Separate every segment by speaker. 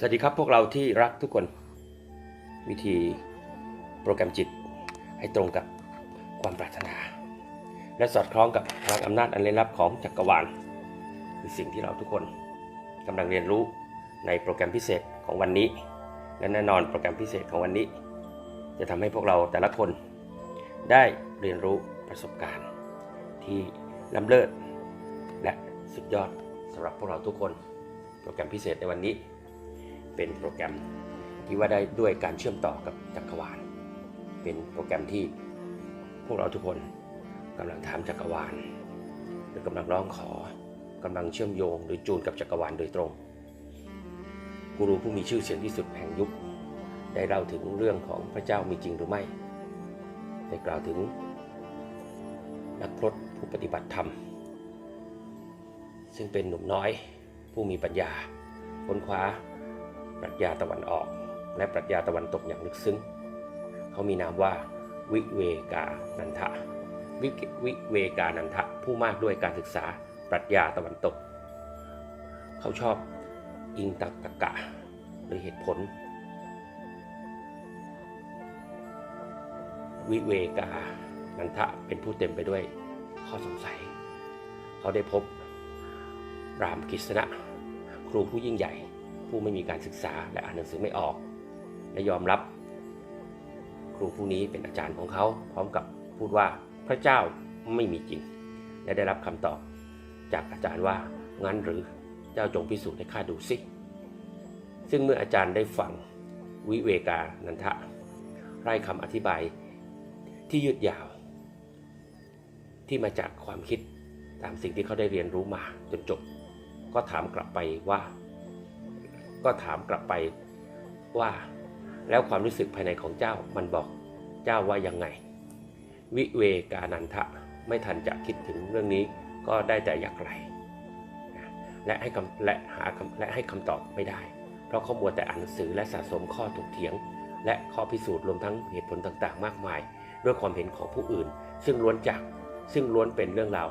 Speaker 1: สวัสดีครับพวกเราที่รักทุกคน วิธีโปรแกรมจิตให้ตรงกับความปรารถนา และสอดคล้องกับพลังอำนาจอันลึกลับของจักรวาลคือสิ่งที่เราทุกคนกำลังเรียนรู้ในโปรแกรมพิเศษของวันนี้ และแน่นอนโปรแกรมพิเศษของวันนี้ จะทำให้พวกเราแต่ละคนได้เรียนรู้ประสบการณ์ ที่ล้ำเลิศและสุดยอดสำหรับพวกเราทุกคน โปรแกรมพิเศษในวันนี้ เป็นโปรแกรมที่ว่าได้ด้วยการเชื่อมต่อกับจักรวาล เป็นโปรแกรมที่พวกเราทุกคนกำลังทำจักรวาลหรือกำลังร้องขอกำลังเชื่อมโยงหรือจูนกับจักรวาลโดยตรงกูรูผู้มีชื่อเสียงที่สุดแห่งยุค ได้เล่าถึงเรื่องของพระเจ้ามีจริงหรือไม่ ได้กล่าวถึง นักพรตผู้ปฏิบัติธรรม ซึ่งเป็นหนุ่มน้อยผู้มีปัญญาค้นคว้า ปรัชญาตะวันออก และปรัชญาตะวันตกอย่างลึกซึ้ง เขามีนามว่าวิเวกานันทะวิวิเวกานันทะผู้มากด้วยการศึกษาปรัชญาตะวันตก เขาชอบอิงตักตะกะหรือเหตุผล วิเวกานันทะเป็นผู้เต็มไปด้วยข้อสงสัย เขาได้พบรามกิษณะ ครูผู้ยิ่งใหญ่ ผู้ไม่มีการศึกษาและอ่านหนังสือไม่ออก และยอมรับ ครูผู้นี้เป็นอาจารย์ของเขา พร้อมกับพูดว่าพระเจ้าไม่มีจริง และได้รับคำตอบจากอาจารย์ว่างั้นหรือเจ้าจงพิสูจน์ให้ข้าดูสิ ซึ่งเมื่ออาจารย์ได้ฟังวิเวกานันทะไร่คำอธิบายที่ยืดยาว ที่มาจากความคิดตามสิ่งที่เขาได้เรียนรู้มาจนจบ ก็ถามกลับไปว่า ก็ถามกลับไปว่าแล้วความรู้สึกภายในของเจ้ามันบอกเจ้าว่ายังไง วิเวกานันทะไม่ทันจะคิดถึงเรื่องนี้ก็ได้แต่อยากไรและให้คำและหาและให้คำตอบไม่ได้ เพราะเขามัวแต่อ่านหนังสือและสะสมข้อถกเถียง และข้อพิสูจน์รวมทั้งเหตุผลต่างๆ มากมาย ด้วยความเห็นของผู้อื่น ซึ่งล้วนจากซึ่งล้วนเป็นเรื่องราว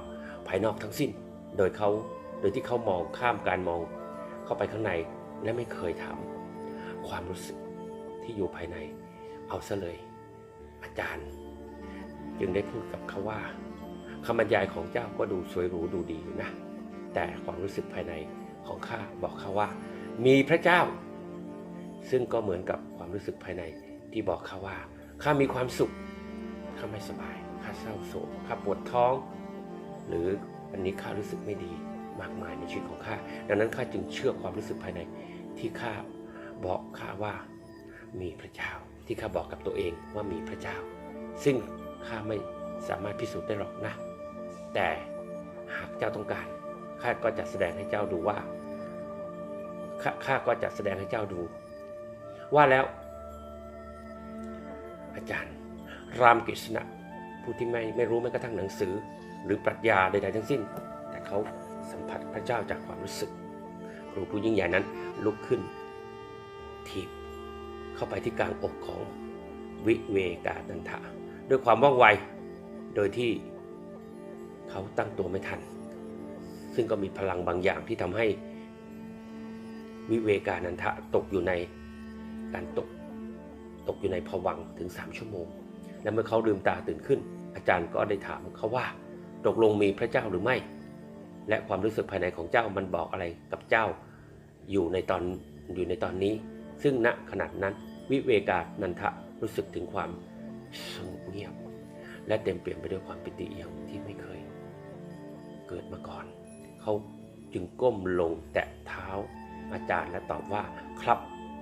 Speaker 1: ภายนอกทั้งสิ้น โดยเขาโดยที่เขามองข้ามการมอง เข้าไปข้างใน และไม่เคยถามความรู้สึกที่อยู่ภายในเอาซะเลย อาจารย์ จึงได้พูดกับเขาว่าคำบรรยายของเจ้าก็ดูสวยหรูดูดีอยู่นะ แต่ความรู้สึกภายในของข้าบอกเขาว่า มีพระเจ้า ซึ่งก็เหมือนกับความรู้สึกภายในที่บอกเขาว่าข้ามีความสุขข้าไม่สบายข้าเศร้าโศกข้าปวดท้อง หรืออันนี้ข้ารู้สึกไม่ดี มากมายในชีวิตของข้า ดังนั้นข้าจึงเชื่อความรู้สึกภายในที่ข้าบอกข้าว่ามีพระเจ้า ที่ข้าบอกกับตัวเองว่ามีพระเจ้า ซึ่งข้าไม่สามารถพิสูจน์ได้หรอกนะ แต่หากเจ้าต้องการข้าก็จะแสดงให้เจ้าดูว่าข้าข้าก็จะแสดงให้เจ้าดู ว่าแล้ว อาจารย์ รามกฤษณะผู้ที่ไม่ไม่รู้แม้กระทั่งหนังสือ หรือปรัชญาใดๆทั้งสิ้น แต่เขา สัมผัสพระเจ้าจากความรู้สึก ครูผู้ยิ่งใหญ่นั้นลุกขึ้นทีบเข้าไปที่กลางอกของวิเวกานันทะด้วยความว่องไว โดยที่เขาตั้งตัวไม่ทัน ซึ่งก็มีพลังบางอย่างที่ทำให้วิเวกานันทะตกอยู่ในการตกตกอยู่ในภวังถึง 3 ชั่วโมง และเมื่อเขาลืมตาตื่นขึ้น อาจารย์ก็ได้ถามเขาว่า ตกลงมีพระเจ้าหรือไม่ และความรู้สึกภายในของเจ้ามันบอกอะไรกับเจ้า อยู่ในตอนอยู่ในตอนนี้ ซึ่งณขณะนั้นวิเวกานันทะรู้สึกถึงความสงบเงียบ และเต็มเปลี่ยมไปด้วยความปิติอย่างที่ไม่เคย เกิดมาก่อน เขาจึงก้มลงแตะเท้าอาจารย์และตอบว่าครับ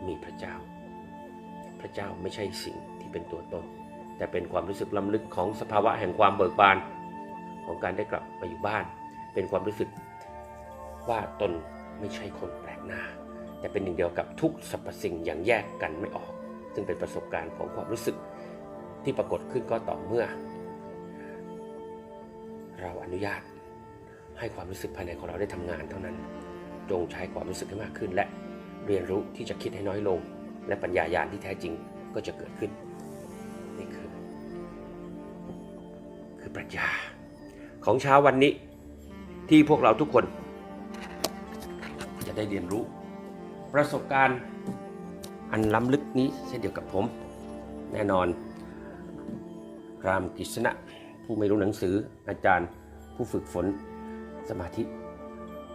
Speaker 1: มีพระเจ้า พระเจ้าไม่ใช่สิ่งที่เป็นตัวตน แต่เป็นความรู้สึกล้ำลึกของสภาวะแห่งความเบิกบาน ของการได้กลับมาอยู่บ้าน เป็นความรู้สึกว่าตนไม่ใช่คนแปลกหน้า แต่เป็นหนึ่งเดียวกับทุกสรรพสิ่งอย่างแยกกันไม่ออก ซึ่งเป็นประสบการณ์ของความรู้สึกที่ปรากฏขึ้นก็ต่อเมื่อ เราอนุญาตให้ความรู้สึกภายในของเราได้ทำงานเท่านั้น จงใช้ความรู้สึกให้มากขึ้น และเรียนรู้ที่จะคิดให้น้อยลง และปัญญายาณที่แท้จริงก็จะเกิดขึ้นนี่คือ คือปรัชญาของเช้าวันนี้ ที่พวกเราทุกคน จะได้เรียนรู้ ประสบการณ์อันล้ำลึกนี้เช่นเดียวกับผม แน่นอนรามกฤษณะผู้ไม่รู้หนังสืออาจารย์ผู้ฝึกฝนสมาธิ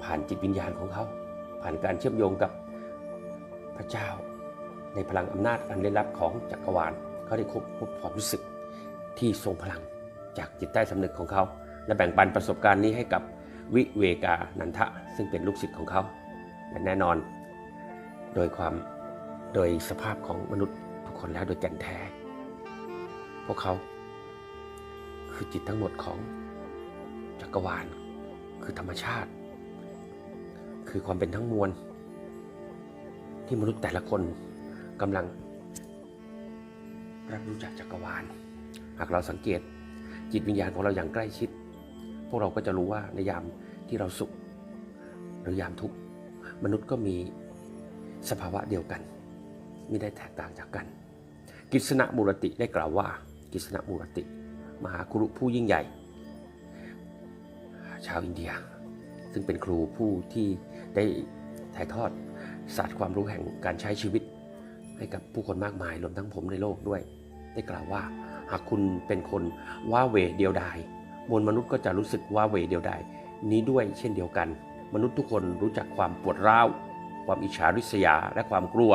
Speaker 1: ผ่านจิตวิญญาณของเขา ผ่านการเชื่อมโยงกับพระเจ้า ในพลังอำนาจอันลึกลับของจักรวาลเขาได้คบพบความรู้สึกที่ทรงพลังจากจิตใต้สำนึกของเขา และแบ่งปันประสบการณ์นี้ให้กับ วิเวกานันทะ ซึ่งเป็นลูกศิษย์ของเขาและแน่นอน โดยความโดยสภาพของมนุษย์ทุกคนแล้วโดยแก่นแท้ พวกเขาคือจิตทั้งหมดของจักรวาล คือธรรมชาติ คือความเป็นทั้งมวล ที่มนุษย์แต่ละคนกำลัง รับรู้จากจักรวาล หากเราสังเกตจิตวิญญาณของเราอย่างใกล้ชิด พวกเราก็จะรู้ว่าในยามที่เราสุข หรือยามทุกข์มนุษย์ก็มีสภาวะเดียวกันไม่ได้แตกต่างจากกัน กิษณะมูรติได้กล่าวว่า กิษณะมูรติ มหาครุผู้ยิ่งใหญ่ ชาวอินเดีย ซึ่งเป็นครูผู้ที่ได้ถ่ายทอดศาสตร์ความรู้แห่งการใช้ชีวิต ให้กับผู้คนมากมายรวมทั้งผมในโลกด้วย ได้กล่าวว่า หากคุณเป็นคนว้าเหวเดียวดาย มวลมนุษย์ก็จะรู้สึกว้าเวเดียวดายนี้ด้วยเช่นเดียวกัน มนุษย์ทุกคนรู้จักความปวดร้าว ความอิจฉาริษยาและความกลัว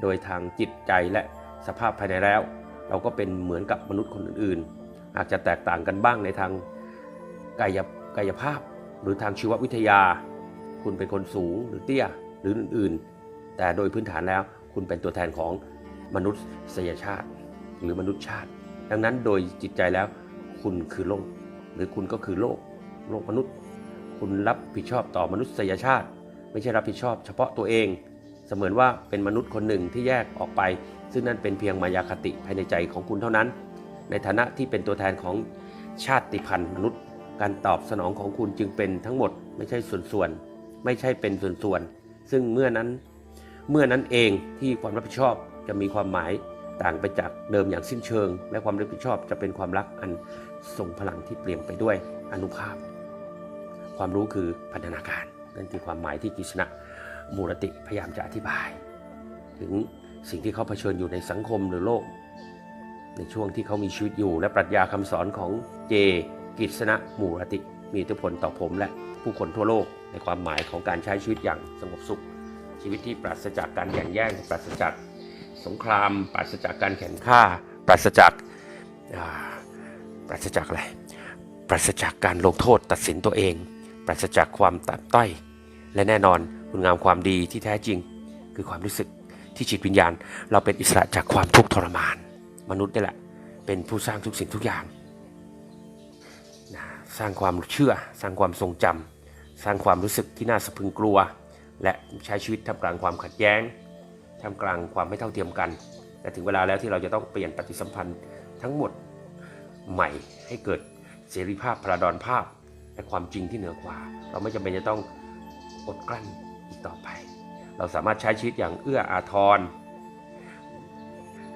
Speaker 1: โดยทางจิตใจและสภาพภายในแล้ว เราก็เป็นเหมือนกับมนุษย์คนอื่นๆ อาจจะแตกต่างกันบ้างในทางกายกายภาพ หรือทางชีววิทยา คุณเป็นคนสูงหรือเตี้ยหรืออื่นๆ แต่โดยพื้นฐานแล้วคุณเป็นตัวแทนของมนุษยชาติ หรือมนุษยชาติ ดังนั้นโดยจิตใจแล้วคุณคือโลก หรือคุณก็คือโลกโลกมนุษย์ คุณรับผิดชอบต่อมนุษยชาติ ไม่ใช่รับผิดชอบเฉพาะตัวเอง เสมือนว่าเป็นมนุษย์คนหนึ่งที่แยกออกไป ซึ่งนั่นเป็นเพียงมายาคติภายในใจของคุณเท่านั้น ในฐานะที่เป็นตัวแทนของชาติพันธุ์มนุษย์ การตอบสนองของคุณจึงเป็นทั้งหมดไม่ใช่ส่วนๆไม่ใช่เป็นส่วนๆซึ่งเมื่อนั้น เมื่อนั้นเองที่ความรับผิดชอบจะมีความหมาย ต่างไปจากเดิมอย่างสิ้นเชิง และความรับผิดชอบจะเป็นความรักอันทรงพลังที่เปลี่ยนไปด้วยอนุภาพ ความรู้คือพัฒนาการ นั่นคือความหมายที่กิษณะมูรติพยายามจะอธิบาย ถึงสิ่งที่เขาเผชิญอยู่ในสังคมหรือโลก ในช่วงที่เขามีชีวิตอยู่ และปรัชญาคำสอนของเจกิษณะมูรติ มีอิทธิพลต่อผมและผู้คนทั่วโลกในความหมายของการใช้ชีวิตอย่างสงบสุข ชีวิตที่ปราศจากการแย่งแย่งปราศจาก สงคราม ปราศจากการแข่งฆ่าปราศจากปราศจากอะไรปราศจากการลงโทษตัดสินตัวเอง ปราศจากความต่ำต้อย และแน่นอนคุณงามความดีที่แท้จริง คือความรู้สึกที่จิตวิญญาณ เราเป็นอิสระจากความทุกข์ทรมาน มนุษย์นี่แหละ เป็นผู้สร้างทุกสิ่งทุกอย่างสร้างความเชื่อ สร้างความทรงจำสร้างความรู้สึกที่น่าสะพึงกลัว และใช้ชีวิตท่ามกลางความขัดแย้ง ท่ามกลางความไม่เท่าเทียมกัน แต่ถึงเวลาแล้วที่เราจะต้องเปลี่ยนปฏิสัมพันธ์ทั้งหมดใหม่ให้เกิดเสรีภาพพระดอนภาพและความจริงที่เหนือกว่า เราไม่จำเป็นจะต้องอดกลั้นอีกต่อไป เราสามารถใช้ชีวิตอย่างเอื้ออาทร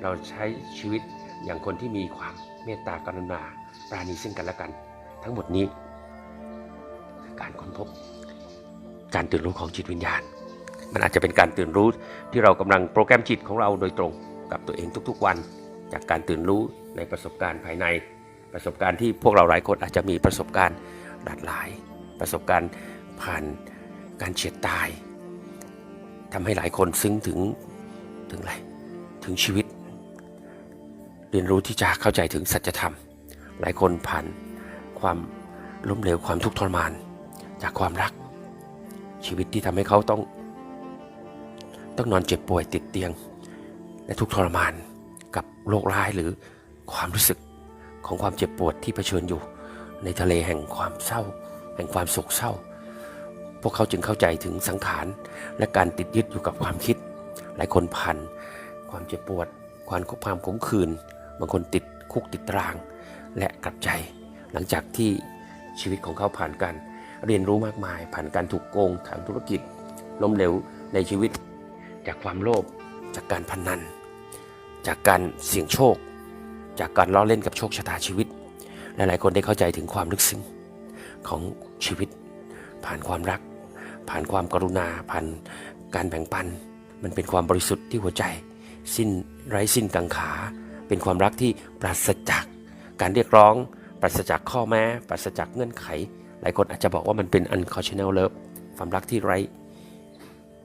Speaker 1: เราใช้ชีวิตอย่างคนที่มีความเมตตากรุณาปราณีซึ่งกันและกัน ทั้งหมดนี้ การค้นพบ การตื่นรู้ของจิตวิญญาณ มันอาจจะเป็นการตื่นรู้ที่เรากำลังโปรแกรมจิตของเราโดยตรงกับตัวเองทุกๆวัน จากการตื่นรู้ในประสบการณ์ภายใน ประสบการณ์ที่พวกเราหลายคนอาจจะมีประสบการณ์หลากหลาย ประสบการณ์ผ่านการเฉียดตายทำให้หลายคนซึ้งถึงถึงอะไรถึงชีวิต เรียนรู้ที่จะเข้าใจถึงสัจธรรม หลายคนผ่านความล้มเหลวความทุกข์ทรมาน จากความรักชีวิตที่ทำให้เขาต้อง ต้องนอนเจ็บป่วยติดเตียง และทุกทรมานกับโรคร้ายหรือความรู้สึกของความเจ็บปวดที่เผชิญอยู่ ในทะเลแห่งความเศร้า แห่งความโศกเศร้า พวกเขาจึงเข้าใจถึงสังขารและการติดยึดอยู่กับความคิด หลายคนผ่านความเจ็บปวด ความความขมขื่นบางคนติดคุกติดตาราง และกลับใจ หลังจากที่ชีวิตของเขาผ่านการเรียนรู้มากมาย ผ่านการถูกโกงทางธุรกิจล้มเหลวในชีวิต จากความโลภจากการพนนัน จากการเสี่ยงโชค จากการล้อเล่นกับโชคชะตาชีวิต หลายๆคนได้เข้าใจถึงความลึกซึ้งของชีวิต ผ่านความรัก ผ่านความกรุณา ผ่านการแบ่งปัน มันเป็นความบริสุทธิ์ที่หัวใจ สิ้นไร้สิ้นกังขา เป็นความรักที่ปราศจากการเรียกร้อง ปราศจากข้อแม้ ปราศจากเงื่อนไข หลายคนอาจจะบอกว่ามันเป็น unconditional love ความรักที่ไร้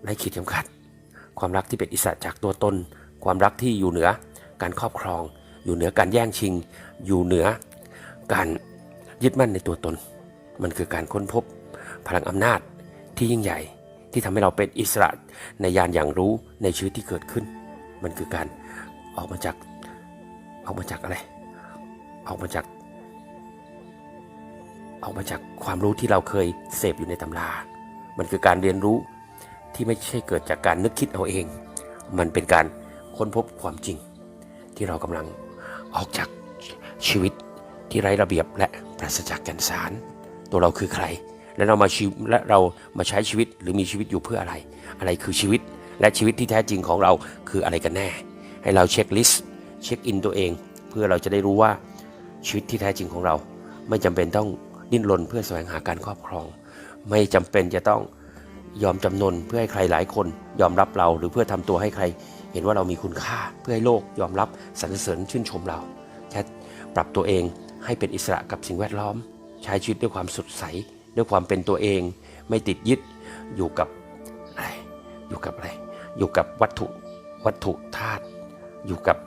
Speaker 1: ไร้ขีดจำกัด ความรักที่เป็นอิสระจากตัวตน ความรักที่อยู่เหนือการครอบครอง อยู่เหนือการแย่งชิง อยู่เหนือการยึดมั่นในตัวตน มันคือการค้นพบพลังอำนาจที่ยิ่งใหญ่ที่ทำให้เราเป็นอิสระในยานอย่างรู้ในชีวิตที่เกิดขึ้น มันคือการออกมาจากออกมาจากอะไร ออกมาจาก ออกมาจากความรู้ที่เราเคยเสพอยู่ในตำรา มันคือการเรียนรู้ ที่ไม่ใช่เกิดจากการนึกคิดเอาเอง มันเป็นการค้นพบความจริง ที่เรากำลังออกจากชีวิตที่ไร้ระเบียบและปราศจากแก่นสาร ตัวเราคือใคร และเรามาชีวและเรามาใช้ชีวิตหรือมีชีวิตอยู่เพื่ออะไร อะไรคือชีวิตและชีวิตที่แท้จริงของเราคืออะไรกันแน่ ให้เราเช็คลิสต์เช็คอินตัวเอง เพื่อเราจะได้รู้ว่าชีวิตที่แท้จริงของเรา ไม่จำเป็นต้องดิ้นรนเพื่อแสวงหาการครอบครอง ไม่จำเป็นจะต้อง ยอมจำนนเพื่อให้ใครหลายคน ยอมรับเราหรือเพื่อทำตัวให้ใคร เห็นว่าเรามีคุณค่า เพื่อให้โลกยอมรับสรรเสริญชื่นชมเราแค่ปรับตัวเองให้เป็นอิสระกับสิ่งแวดล้อม ใช้ชีวิตด้วยความสดใส ด้วยความเป็นตัวเอง ไม่ติดยึดอยู่กับอะไรอยู่กับอะไร อยู่กับวัตถุวัตถุธาตุอยู่กับ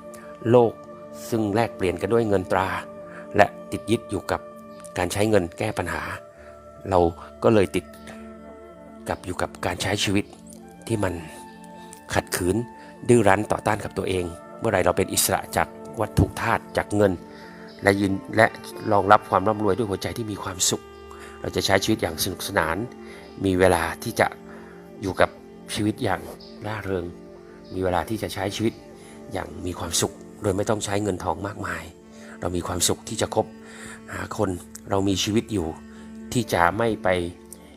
Speaker 1: โลกซึ่งแลกเปลี่ยนกันด้วยเงินตรา และติดยึดอยู่กับการใช้เงินแก้ปัญหา เราก็เลยติด กับอยู่กับการใช้ชีวิตที่มันขัดขืนดื้อรั้นต่อต้านกับตัวเอง เมื่อไรเราเป็นอิสระจากวัตถุธาตุจากเงิน และยืนและรองรับความร่ำรวยด้วยหัวใจที่มีความสุข เราจะใช้ชีวิตอย่างสนุกสนาน มีเวลาที่จะอยู่กับชีวิตอย่างร่าเริง มีเวลาที่จะใช้ชีวิตอย่างมีความสุข โดยไม่ต้องใช้เงินทองมากมาย เรามีความสุขที่จะคบหาคนเรามีชีวิตอยู่ที่จะไม่ไป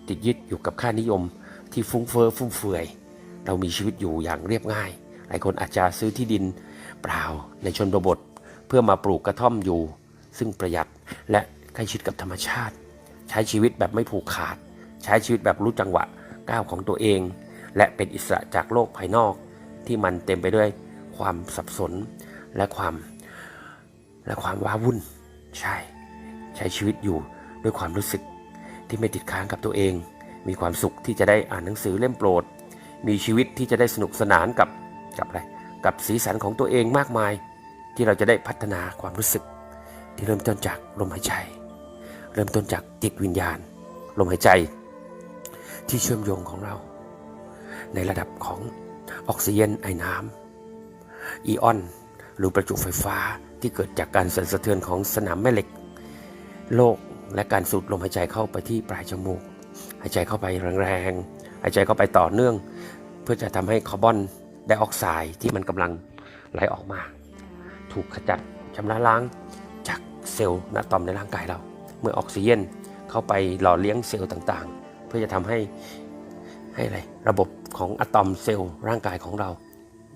Speaker 1: ติดยึดอยู่กับค่านิยมที่ฟุ้งเฟ้อฟุ่มเฟือย เรามีชีวิตอยู่อย่างเรียบง่าย หลายคนอาจจะซื้อที่ดินเปล่าในชนบท เพื่อมาปลูกกระท่อมอยู่ ซึ่งประหยัดและใกล้ชิดกับธรรมชาติ ใช้ชีวิตแบบไม่ผูกขาด ใช้ชีวิตแบบรู้จังหวะก้าวของตัวเอง และเป็นอิสระจากโลกภายนอก ที่มันเต็มไปด้วยความสับสนและความ และความว้าวุ่น ใช่ ใช้ชีวิตอยู่ด้วยความรู้สึก ที่ไม่ติดค้างกับตัวเอง มีความสุขที่จะได้อ่านหนังสือเล่มโปรด มีชีวิตที่จะได้สนุกสนานกับกับอะไรกับสีสันของตัวเองมากมาย ที่เราจะได้พัฒนาความรู้สึก ที่เริ่มต้นจากลมหายใจ เริ่มต้นจากจิตวิญญาณ ลมหายใจ ที่เชื่อมโยงของเรา ในระดับของออกซิเจนไอน้ำอีออน หรือประจุไฟฟ้าที่เกิดจากการสั่นสะเทือนของสนามแม่เหล็ก โลก และการสูดลมหายใจเข้าไปที่ปลายจมูก หายใจเข้าไปแรงๆ หายใจเข้าไปต่อเนื่อง เพื่อจะทำให้คาร์บอนไดออกไซด์ที่มันกำลังไหลออกมา ถูกขจัดชำระล้างจากเซลล์อะตอมในร่างกายเรา เมื่อออกซิเจนเข้าไปหล่อเลี้ยงเซลล์ต่างๆ เพื่อจะทำให้ให้อะไรระบบของอะตอมเซลล์ร่างกายของเรา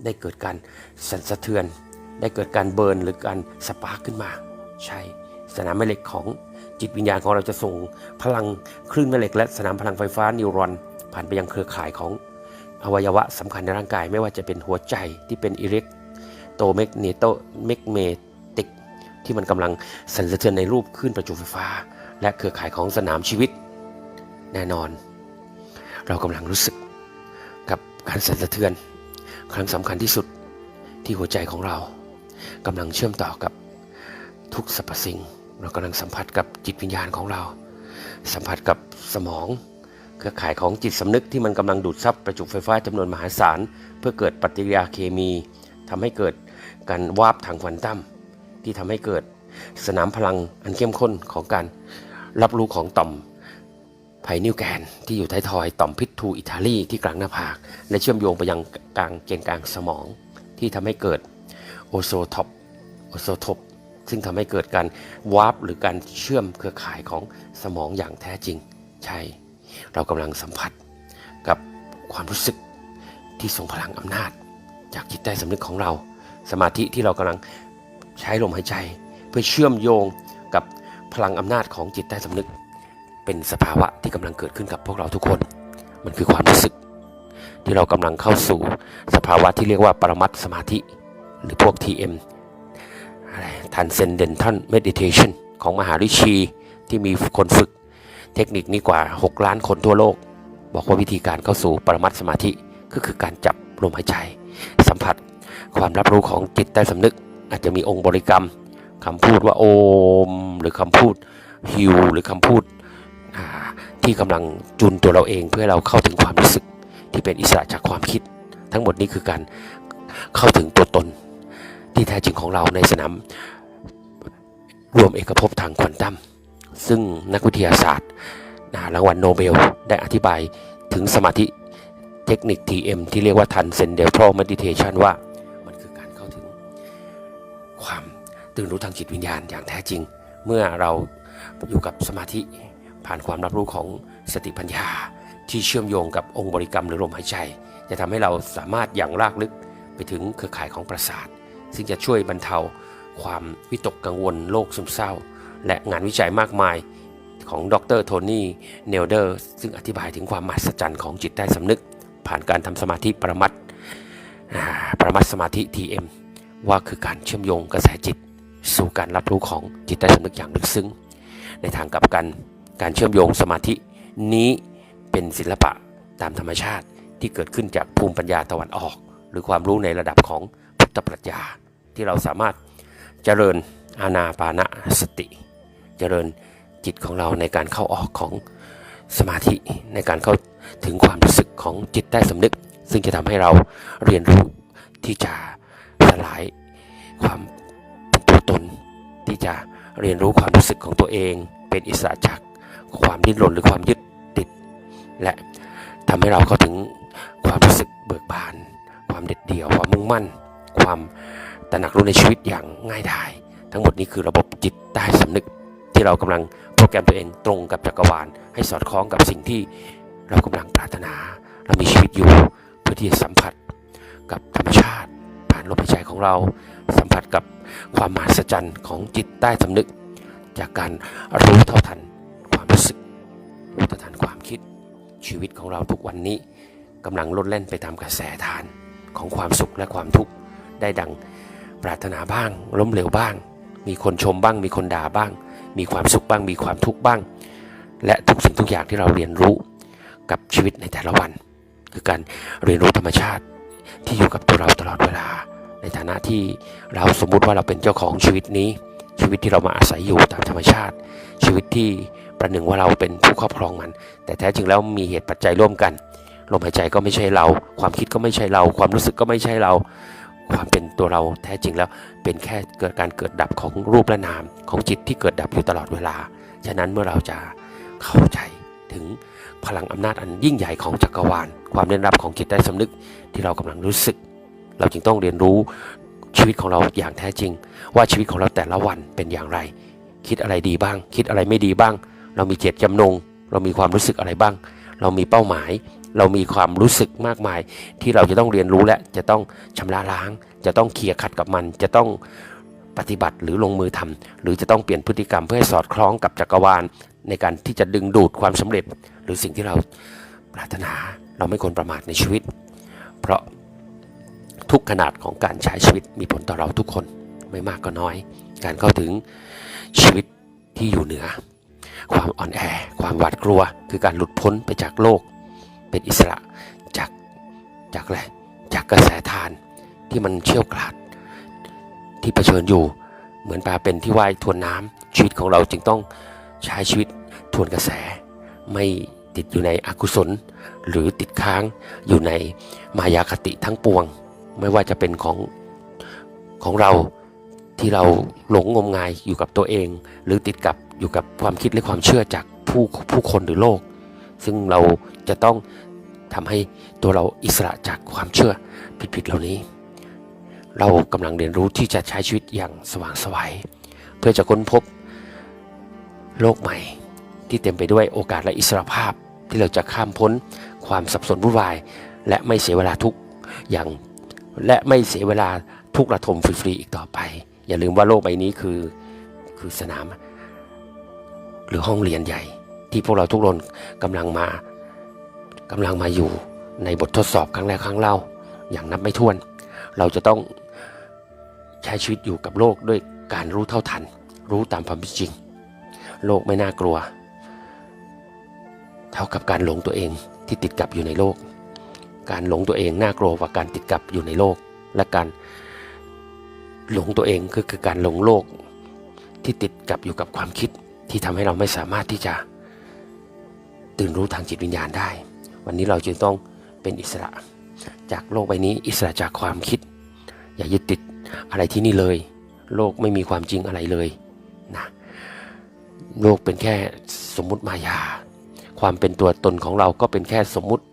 Speaker 1: ได้เกิดการสั่นสะเทือน ได้เกิดการเบิร์นหรือการสปาร์กขึ้นมา ใช่สนามแม่เหล็กของ จิตวิญญาณของเราจะส่งพลังคลื่นแม่เหล็ก และสนามพลังไฟฟ้านิวรอน ผ่านไปยังเครือข่ายของอวัยวะสำคัญในร่างกายไม่ว่าจะเป็นหัวใจที่เป็นอิเล็กโตเมกเนโตเมกเมติกที่มันกำลังสั่นสะเทือนในรูปคลื่นประจุไฟฟ้า และเครือข่ายของสนามชีวิต แน่นอน เรากำลังรู้สึกกับการสั่นสะเทือน ครั้งสำคัญที่สุดที่หัวใจของเรากำลังเชื่อมต่อกับทุกสรรพสิ่ง เรากำลังสัมผัสกับจิตวิญญาณของเรา สัมผัสกับสมอง เครือข่ายของจิตสำนึกที่มันกำลังดูดซับประจุไฟฟ้าจำนวนมหาศาล เพื่อเกิดปฏิกิริยาเคมีทำให้เกิดการวาร์ปทางควอนตัมที่ทำให้เกิดสนามพลังอันเข้มข้นของการรับรู้ของต่อมไผ่นิวแกนที่อยู่ท้ายทอยต่อมพิษทูอิตาลีที่กลางหน้าผาก และเชื่อมโยงไปยังกลางเกณฑ์กลางสมอง ที่ทำให้เกิดโอโซท็อปโอโซโทป ซึ่งทำให้เกิดการวาร์ปหรือการเชื่อมเครือข่ายของสมองอย่างแท้จริง ใช่ เรากำลังสัมผัสกับความรู้สึกที่ทรงพลังอำนาจ จากจิตใต้สำนึกของเรา สมาธิที่เรากำลังใช้ลมหายใจ เพื่อเชื่อมโยงกับพลังอำนาจของจิตใต้สำนึก เป็นสภาวะที่กำลังเกิดขึ้นกับพวกเราทุกคน มันคือความรู้สึก ที่เรากำลังเข้าสู่สภาวะที่เรียกว่าปรมัตสมาธิ หรือพวก TM อะไร Transcendental Meditation ของมหาริชีที่มีคนฝึกเทคนิคนี้กว่า 6 ล้านคนทั่วโลก บอกว่าวิธีการเข้าสู่ปรมัตสมาธิก็คือการจับลมหายใจ สัมผัสความรับรู้ของจิตใต้สำนึก อาจจะมีองค์บริกรรมคำพูดว่าโอม หรือคำพูดฮิวหรือคำพูดที่กำลังจุนตัวเราเองเพื่อเราเข้าถึงความรู้สึกที่เป็นอิสระจากความคิด ทั้งหมดนี้คือการเข้าถึงตัวตน ที่แท้จริงของเราในสนามรวมเอกภพทางควอนตัมซึ่งนักวิทยาศาสตร์รางวัลโนเบลได้อธิบายถึงสมาธิเทคนิค TM ที่เรียกว่า Transcendental Meditation ว่า มันคือการเข้าถึงความตื่นรู้ทางจิตวิญญาณอย่างแท้จริง เมื่อเราอยู่กับสมาธิผ่านความรับรู้ของสติปัญญา ที่เชื่อมโยงกับองค์บริกรรมหรือลมหายใจ จะทำให้เราสามารถอย่างรากลึกไปถึงเครือข่ายของประสาท ซึ่งจะช่วยบรรเทาความวิตกกังวลโรคซึมเศร้า และงานวิจัยมากมายของดรโทนี่เนลเดอร์ซึ่งอธิบายถึงความมหัศจรรย์ของจิตใต้สำนึก ผ่านการทำสมาธิประมัดประมัดสมาธิ TM ว่าคือการเชื่อมโยงกระแสจิต สู่การรับรู้ของจิตใต้สำนึกอย่างลึกซึ้ง ในทางกลับกันการเชื่อมโยงสมาธินี้เป็นศิลปะตามธรรมชาติที่เกิดขึ้นจากภูมิปัญญาตะวันออก หรือความรู้ในระดับของพุทธปรัชญา ที่เราสามารถเจริญอาณาปานะสติ เจริญจิตของเราในการเข้าออกของสมาธิในการเข้าถึงความรู้สึกของจิตใต้สำนึก ซึ่งจะทำให้เราเรียนรู้ที่จะสลายความป็นตัวตน ที่จะเรียนรู้ความรู้สึกของตัวเอง เป็นอิสระจากความดิ้นรนหรือความยึดติด และทำให้เราเข้าถึงความรู้สึกเบิกบาน ความเด็ดเดี่ยวความมุ่งมั่น ความ ตระหนักรู้ในชีวิตอย่างง่ายดาย ทั้งหมดนี้คือระบบจิตใต้สำนึก ที่เรากำลังโปรแกรมตัวเองตรงกับจักรวาล ให้สอดคล้องกับสิ่งที่เรากำลังปรารถนา เรามีชีวิตอยู่เพื่อที่จะสัมผัสกับธรรมชาติ ผ่านลมหายใจของเรา สัมผัสกับความมหัศจรรย์ของจิตใต้สำนึก จากการรู้เท่าทันความรู้สึกรู้เท่าทันความคิดชีวิตของเราทุกวันนี้กำลังลดเล่นไปตามกระแสทานของความสุขและความทุกข์ได้ดัง ปรารถนาบ้าง ล้มเหลวบ้าง มีคนชมบ้าง มีคนด่าบ้าง มีความสุขบ้าง มีความทุกข์บ้าง และทุกสิ่งทุกอย่างที่เราเรียนรู้กับชีวิตในแต่ละวัน คือการเรียนรู้ธรรมชาติที่อยู่กับตัวเราตลอดเวลา ในฐานะที่เราสมมุติว่าเราเป็นเจ้าของชีวิตนี้ ชีวิตที่เรามาอาศัยอยู่ตามธรรมชาติ ชีวิตที่ประหนึ่งว่าเราเป็นผู้ครอบครองมัน แต่แท้จริงแล้วมีเหตุปัจจัยร่วมกันลมหายใจก็ไม่ใช่เรา ความคิดก็ไม่ใช่เรา ความรู้สึกก็ไม่ใช่เรา ความเป็นตัวเราแท้จริงแล้วเป็นแค่เกิดการเกิดดับของรูปและนามของจิตที่เกิดดับอยู่ตลอดเวลา ฉะนั้นเมื่อเราจะเข้าใจถึงพลังอำนาจอันยิ่งใหญ่ของจักรวาล ความเล่นรับของจิตใต้สำนึกที่เรากำลังรู้สึก เราจึงต้องเรียนรู้ชีวิตของเราอย่างแท้จริง ว่าชีวิตของเราแต่ละวันเป็นอย่างไร คิดอะไรดีบ้าง คิดอะไรไม่ดีบ้าง เรามีเจตจำนง เรามีความรู้สึกอะไรบ้าง เรามีเป้าหมาย เรามีความรู้สึกมากมาย ที่เราจะต้องเรียนรู้และจะต้องชำระล้าง จะต้องเคลียร์ขัดกับมัน จะต้องปฏิบัติหรือลงมือทำหรือจะต้องเปลี่ยนพฤติกรรมเพื่อให้สอดคล้องกับจักรวาล ในการที่จะดึงดูดความสำเร็จ หรือสิ่งที่เราปรารถนาเราไม่ควรประมาทในชีวิต เพราะทุกขนาดของการใช้ชีวิตมีผลต่อเราทุกคนไม่มากก็น้อย การเข้าถึงชีวิตที่อยู่เหนือ ความอ่อนแอ ความหวาดกลัว คือการหลุดพ้นไปจากโลก เป็นอิสระจากจากอะไรจากกระแสทานที่มันเชี่ยวกราดที่เผชิญอยู่ เหมือนปลาเป็นที่ว่ายทวนน้ำชีวิตของเราจึงต้องใช้ชีวิตทวนกระแส ไม่ติดอยู่ในอกุศล หรือติดค้างอยู่ในมายาคติทั้งปวง ไม่ว่าจะเป็นของของเราที่เราหลงงมงายอยู่กับตัวเอง หรือติดกับอยู่กับความคิดและความเชื่อจากผู้ผู้คนหรือโลก ซึ่งเรา จะต้องทำให้ตัวเราอิสระจากความเชื่อผิดๆเหล่านี้ เรากำลังเรียนรู้ที่จะใช้ชีวิตอย่างสว่างไสวัยเพื่อจะค้นพบโลกใหม่ ที่เต็มไปด้วยโอกาสและอิสรภาพที่เราจะข้ามพ้นความสับสนวุ่นวาย และไม่เสียเวลาทุกอย่างและไม่เสียเวลาทุกระทมฟรีๆอีกต่อไป อย่าลืมว่าโลกใบนี้คือคือสนาม หรือห้องเรียนใหญ่ ที่พวกเราทุกคนกำลังมา กำลังมาอยู่ในบททดสอบครั้งแรกครั้งเล่า อย่างนับไม่ถ้วน เราจะต้องใช้ชีวิตอยู่กับโลกด้วยการรู้เท่าทัน รู้ตามความเป็นจริง โลกไม่น่ากลัว เท่ากับการหลงตัวเองที่ติดกับอยู่ในโลก การหลงตัวเองน่ากลัวกว่าการติดกับอยู่ในโลก และการหลงตัวเองคือคือการหลงโลกที่ติดกับอยู่กับความคิดที่ทำให้เราไม่สามารถที่จะตื่นรู้ทางจิตวิญญาณได้ วันนี้เราจึงต้องเป็นอิสระ จากโลกใบนี้อิสระจากความคิด อย่ายึดติดอะไรที่นี่เลย โลกไม่มีความจริงอะไรเลยนะโลกเป็นแค่สมมุติมายา ความเป็นตัวตนของเราก็เป็นแค่สมมุติ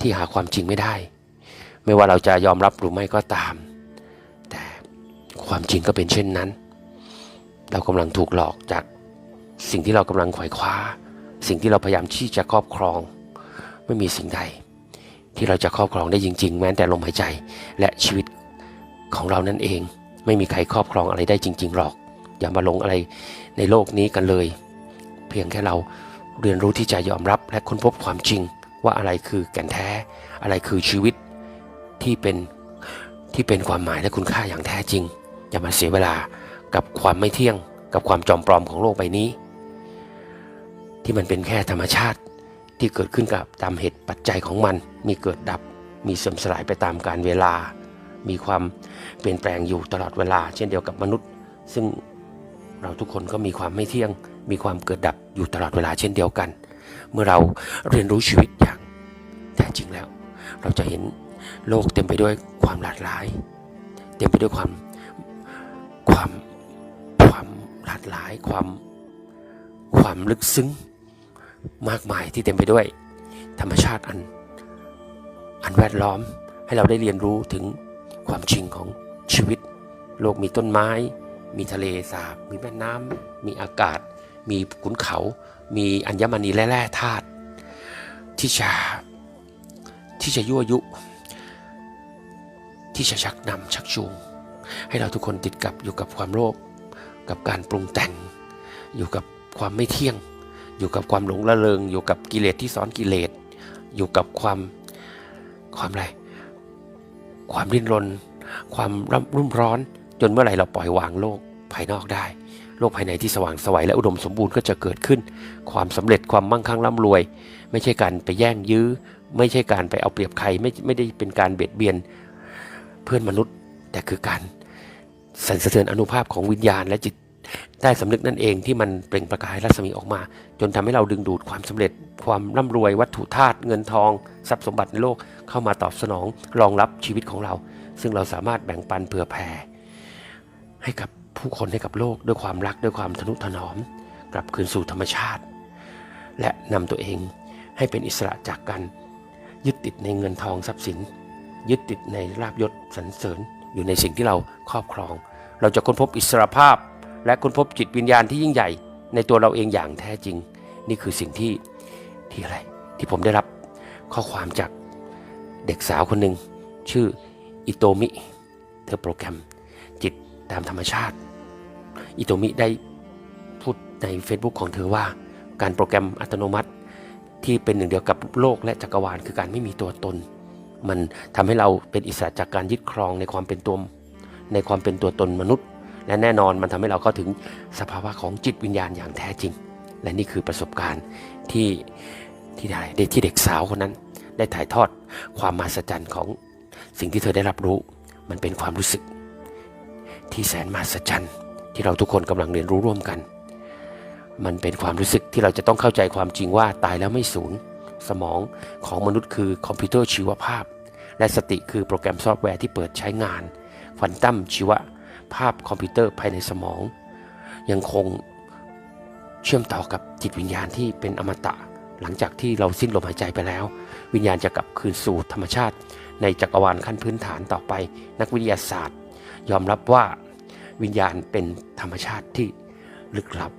Speaker 1: ที่หาความจริงไม่ได้ ไม่ว่าเราจะยอมรับหรือไม่ก็ตาม แต่ความจริงก็เป็นเช่นนั้น เรากำลังถูกหลอกจากสิ่งที่เรากำลังไขว่คว้า สิ่งที่เราพยายามที่จะครอบครอง ไม่มีสิ่งใด ที่เราจะครอบครองได้จริง ๆ แม้แต่ลมหายใจและชีวิตของเรานั่นเอง ไม่มีใครครอบครองอะไรได้จริง ๆ หรอก อย่ามาหลงอะไรในโลกนี้กันเลย เพียงแค่เราเรียนรู้ที่จะยอมรับและค้นพบความจริงว่าอะไรคือแก่นแท้ อะไรคือชีวิตที่เป็นที่เป็นความหมายและคุณค่าอย่างแท้จริง อย่ามาเสียเวลากับความไม่เที่ยง กับความจอมปลอมของโลกใบนี้ ที่มันเป็นแค่ธรรมชาติ ที่เกิดขึ้นกับตามเหตุปัจจัยของมัน มีเกิดดับ มีเสื่อมสลายไปตามกาลเวลา มีความเปลี่ยนแปลงอยู่ตลอดเวลา เช่นเดียวกับมนุษย์ ซึ่งเราทุกคนก็มีความไม่เที่ยง มีความเกิดดับอยู่ตลอดเวลาเช่นเดียวกัน เมื่อเราเรียนรู้ชีวิตอย่างแท้จริงแล้ว เราจะเห็นโลกเต็มไปด้วยความหลากหลาย เต็มไปด้วยความความความหลากหลาย ความความลึกซึ้ง มากมายที่เต็มไปด้วย ธรรมชาติอัน อันแวดล้อมให้เราได้เรียนรู้ถึงความจริงของชีวิต โลกมีต้นไม้ มีทะเลสาบ มีแม่น้ำมีอากาศ มีขุนเขา มีอัญมณีและแร่ธาตุที่จะที่จะยั่วยุ ที่จะชักนำชักจูง ให้เราทุกคนติดกับอยู่กับความโลภกับการปรุงแต่ง อยู่กับความไม่เที่ยง อยู่กับความหลงละเลงอยู่กับกิเลสที่ซ้อนกิเลส อยู่กับความความอะไร ความริ้นรน ความร่ำรุ่มร้อน จนเมื่อไหร่เราปล่อยวางโลกภายนอกได้ โลกภายในที่สว่างสวัยและอุดมสมบูรณ์ก็จะเกิดขึ้น ความสำเร็จความมั่งคั่งร่ำรวย ไม่ใช่การไปแย่งยื้อ ไม่ใช่การไปเอาเปรียบใครไม่ไม่ได้เป็นการเบียดเบียนเพื่อนมนุษย์ แต่คือการสั่นสะเทือนอนุภาพของวิญญาณและจิต ใต้สำนึกนั่นเองที่มันเปล่งประกายรัศมีออกมา จนทำให้เราดึงดูดความสำเร็จ ความร่ำรวยวัตถุธาตุเงินทอง ทรัพย์สมบัติในโลกเข้ามาตอบสนองรองรับชีวิตของเรา ซึ่งเราสามารถแบ่งปันเผื่อแผ่ให้กับผู้คนให้กับโลกด้วยความรักด้วยความทนุถนอม กลับคืนสู่ธรรมชาติ และนำตัวเองให้เป็นอิสระจากการยึดติดในเงินทองทรัพย์สิน ยึดติดในลาบยศสรรเสริญอยู่ในสิ่งที่เราครอบครอง เราจะค้นพบอิสรภาพ และค้นพบจิตวิญญาณที่ยิ่งใหญ่ ในตัวเราเองอย่างแท้จริง นี่คือสิ่งที่ที่อะไรที่ผมได้รับข้อความจากเด็กสาวคนหนึ่งชื่ออิโตมิ เธอโปรแกรมจิตตามธรรมชาติ อิโตมิได้พูดใน Facebook ของเธอว่า การโปรแกรมอัตโนมัติที่เป็นหนึ่งเดียวกับโลกและจักรวาลคือการไม่มีตัวตน มันทำให้เราเป็นอิสระจากการยึดครองในความเป็นตัวในความเป็นตัวตนมนุษย์ และแน่นอนมันทำให้เราเข้าถึงสภาวะของจิตวิญญาณอย่างแท้จริง และนี่คือประสบการณ์ที่ที่ได้ได้ที่เด็กสาวคนนั้น ได้ถ่ายทอดความมหัศจรรย์ของสิ่งที่เธอได้รับรู้ มันเป็นความรู้สึก ที่แสนมหัศจรรย์ที่เราทุกคนกำลังเรียนรู้ร่วมกัน มันเป็นความรู้สึกที่เราจะต้องเข้าใจความจริงว่าตายแล้วไม่สูญสมองของมนุษย์คือคอมพิวเตอร์ชีวภาพ และสติคือโปรแกรมซอฟต์แวร์ที่เปิดใช้งานควอนตัมชีว ภาพคอมพิวเตอร์ภายในสมอง ยังคงเชื่อมต่อกับจิตวิญญาณที่เป็นอมตะ หลังจากที่เราสิ้นลมหายใจไปแล้ว วิญญาณจะกลับคืนสู่ธรรมชาติ ในจักรวาลขั้นพื้นฐานต่อไป นักวิทยาศาสตร์ ยอมรับว่าวิญญาณเป็นธรรมชาติที่ลึกลับ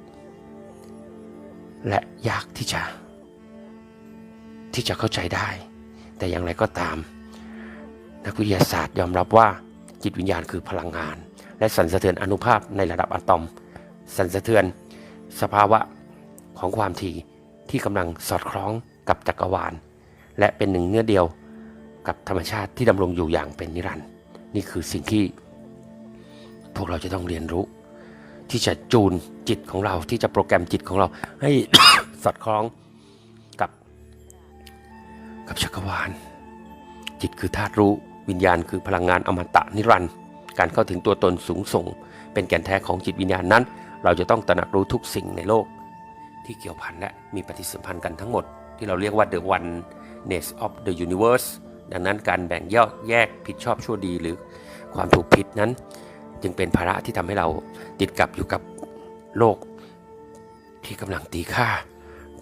Speaker 1: และยากที่จะ ที่จะเข้าใจได้ แต่อย่างไรก็ตาม นักวิทยาศาสตร์ยอมรับว่าจิตวิญญาณคือพลังงาน และสั่นสะเทือนอนุภาพในระดับอะตอม สั่นสะเทือนสภาวะของความถี่ที่กำลังสอดคล้องกับจักรวาล และเป็นหนึ่งเนื้อเดียวกับธรรมชาติที่ดำรงอยู่อย่างเป็นนิรันดร์นี่คือสิ่งที่ พวกเราจะต้องเรียนรู้ ที่จะจูนจิตของเราที่จะโปรแกรมจิตของเราให้สอดคล้องกับ กับจักรวาล จิตคือธาตุรู้วิญญาณคือพลังงานอมตะนิรันดร์ การเข้าถึงตัวตนสูงส่ง เป็นแก่นแท้ของจิตวิญญาณนั้น เราจะต้องตระหนักรู้ทุกสิ่งในโลก ที่เกี่ยวพันและมีปฏิสัมพันธ์กันทั้งหมด ที่เราเรียกว่า the oneness of the universe ดังนั้นการแบ่งแยกแยกผิดชอบชั่วดีหรือความถูกผิดนั้น จึงเป็นภาระที่ทำให้เราติดกับอยู่กับโลก ที่กำลังตีค่า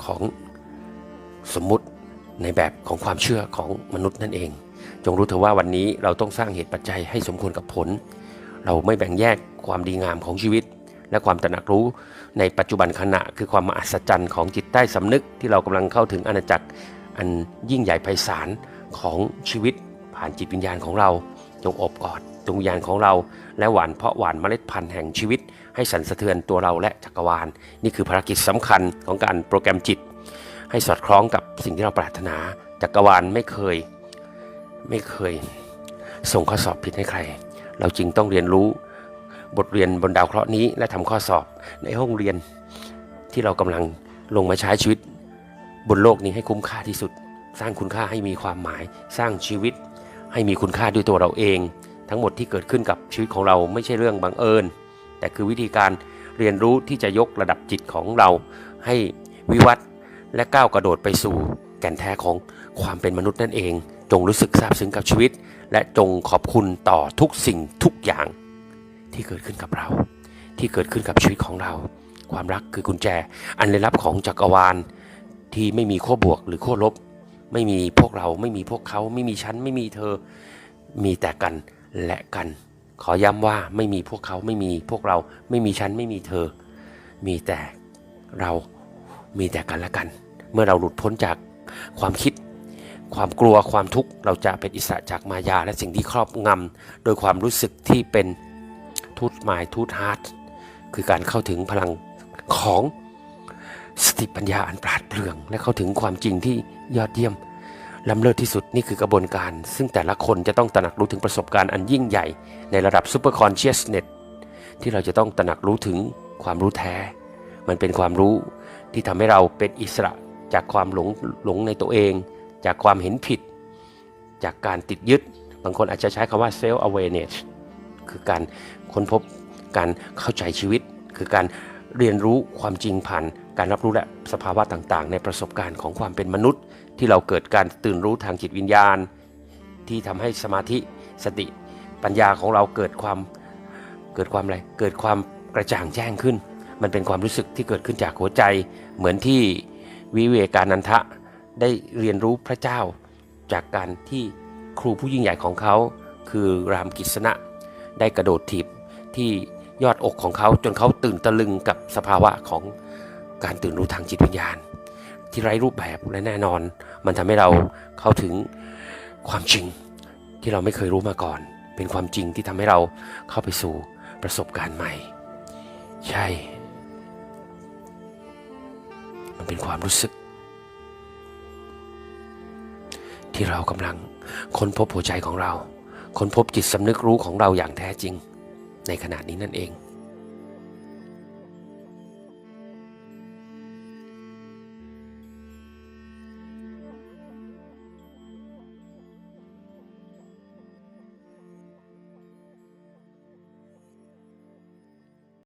Speaker 1: ของสมมุติในแบบของความเชื่อของมนุษย์นั่นเอง จงรู้เถอะว่าวันนี้เราต้องสร้างเหตุปัจจัยให้สมควรกับผล เราไม่แบ่งแยกความดีงามของชีวิต และความตระหนักรู้ในปัจจุบันขณะคือความมหัศจรรย์ของจิตใต้สำนึกที่เรากำลังเข้าถึงอาณาจักรอันยิ่งใหญ่ไพศาลของชีวิต ผ่านจิตวิญญาณของเรา จงอบกอดดวงวิญญาณของเรา และหวานเพาะหวานเมล็ดพันธุ์แห่งชีวิต ให้สั่นสะเทือนตัวเราและจักรวาล นี่คือภารกิจสำคัญของการโปรแกรมจิต ให้สอดคล้องกับสิ่งที่เราปรารถนาจักรวาลไม่เคย ไม่เคย ส่งข้อสอบผิดให้ใคร เราจึงต้องเรียนรู้บทเรียนบนดาวเคราะห์นี้ และทำข้อสอบในห้องเรียนที่เรากำลังลงมาใช้ชีวิต บนโลกนี้ให้คุ้มค่าที่สุด สร้างคุณค่าให้มีความหมาย สร้างชีวิต ให้มีคุณค่าด้วยตัวเราเอง ทั้งหมดที่เกิดขึ้นกับชีวิตของเราไม่ใช่เรื่องบังเอิญ แต่คือวิธีการเรียนรู้ที่จะยกระดับจิตของเราให้วิวัฒน์และก้าวกระโดดไปสู่แก่นแท้ของความเป็นมนุษย์นั่นเอง จงรู้สึกซาบซึ้งกับชีวิต และจงขอบคุณต่อทุกสิ่งทุกอย่าง ที่เกิดขึ้นกับเรา ที่เกิดขึ้นกับชีวิตของเรา ความรักคือกุญแจ อันลึกลับของจักรวาลที่ไม่มีขั้วบวกหรือขั้วลบ ไม่มีพวกเราไม่มีพวกเขาไม่มีฉันไม่มีเธอมีแต่กันและกัน ขอย้ำว่าไม่มีพวกเขาไม่มีพวกเราไม่มีฉันไม่มีเธอ มีแต่เรามีแต่กันและกัน เมื่อเราหลุดพ้นจากความคิด ความกลัวความทุกข์เราจะเป็นอิสระจากมายา และสิ่งที่ครอบงำโดยความรู้สึกที่เป็นทูตหมายทูตฮาร์ดคือการเข้าถึงพลังของสติปัญญาอันปราดเปรื่อง และเข้าถึงความจริงที่ยอดเยี่ยมล้ำเลิศที่สุดนี่คือกระบวนการ ซึ่งแต่ละคนจะต้องตระหนักรู้ถึงประสบการณ์อันยิ่งใหญ่ ในระดับ Super Consciousness ที่เราจะต้องตระหนักรู้ถึงความรู้แท้ มันเป็นความรู้ที่ทำให้เราเป็นอิสระจากความหลงหลงในตัวเอง จากความเห็นผิด จากการติดยึด บางคนอาจจะใช้คำว่า self awareness คือการค้นพบการเข้าใจชีวิต คือการเรียนรู้ความจริงผ่าน การรับรู้และสภาวะต่างๆ ในประสบการณ์ของความเป็นมนุษย์ ที่เราเกิดการตื่นรู้ทางจิตวิญญาณ ที่ทำให้สมาธิสติปัญญาของเราเกิดความเกิดความอะไรเกิดความกระจ่างแจ้งขึ้น มันเป็นความรู้สึกที่เกิดขึ้นจากหัวใจเหมือนที่วิเวกานันทะ ได้เรียนรู้พระเจ้า จากการที่ครูผู้ยิ่งใหญ่ของเขา คือรามกิษณะ ได้กระโดดถีบที่ยอดอกของเขาจนเขาตื่นตะลึงกับสภาวะของการตื่นรู้ทางจิตวิญญาณ ที่ไร้รูปแบบและแน่นอน มันทำให้เราเข้าถึงความจริงที่เราไม่เคยรู้มาก่อน เป็นความจริงที่ทำให้เราเข้าไปสู่ประสบการณ์ใหม่ ใช่ มันเป็นความรู้สึก ที่เรากำลังค้นพบหัวใจของเรา ค้นพบจิตสำนึกรู้ของเราอย่างแท้จริง ในขณะนี้นั่นเอง